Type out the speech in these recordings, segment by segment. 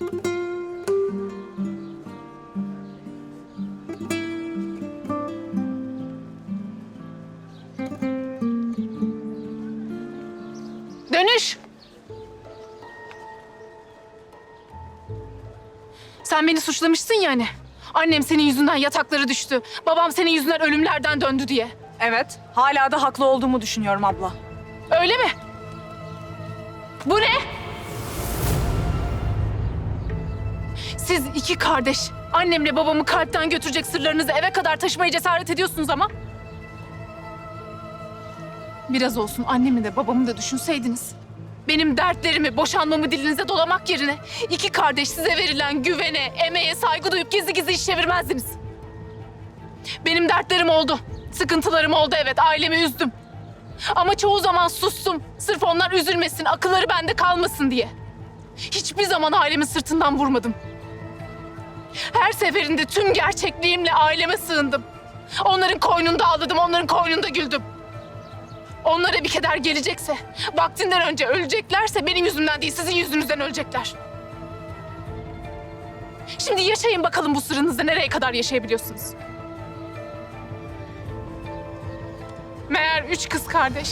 Dönüş. Sen beni suçlamışsın yani. Annem senin yüzünden yatakları düştü. Babam senin yüzünden ölümlerden döndü diye. Evet, hala da haklı olduğumu düşünüyorum abla. Öyle mi? Bu ne? Siz iki kardeş annemle babamı kalpten götürecek sırlarınızı eve kadar taşımaya cesaret ediyorsunuz ama... Biraz olsun annemi de babamı da düşünseydiniz. Benim dertlerimi, boşanmamı dilinize dolamak yerine iki kardeş size verilen güvene, emeğe saygı duyup gizli gizli iş çevirmezdiniz. Benim dertlerim oldu. Sıkıntılarım oldu evet, ailemi üzdüm. Ama çoğu zaman sustum. Sırf onlar üzülmesin, akılları bende kalmasın diye. Hiçbir zaman ailemin sırtından vurmadım. Her seferinde tüm gerçekliğimle aileme sığındım. Onların koynunda ağladım, onların koynunda güldüm. Onlara bir keder gelecekse, vaktinden önce öleceklerse benim yüzümden değil, sizin yüzünüzden ölecekler. Şimdi yaşayın bakalım bu sırrınızda nereye kadar yaşayabiliyorsunuz. Meğer üç kız kardeş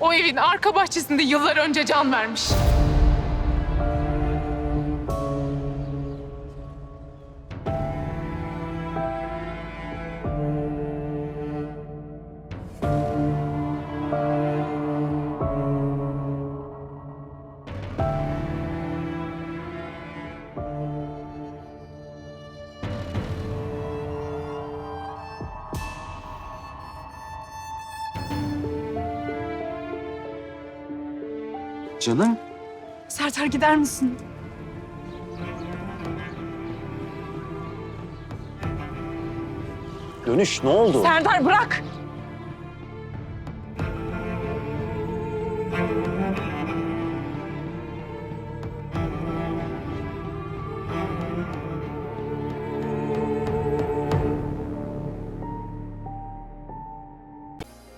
o evin arka bahçesinde yıllar önce can vermiş. Canım. Sertar gider misin? Dönüş ne oldu? Serdar bırak!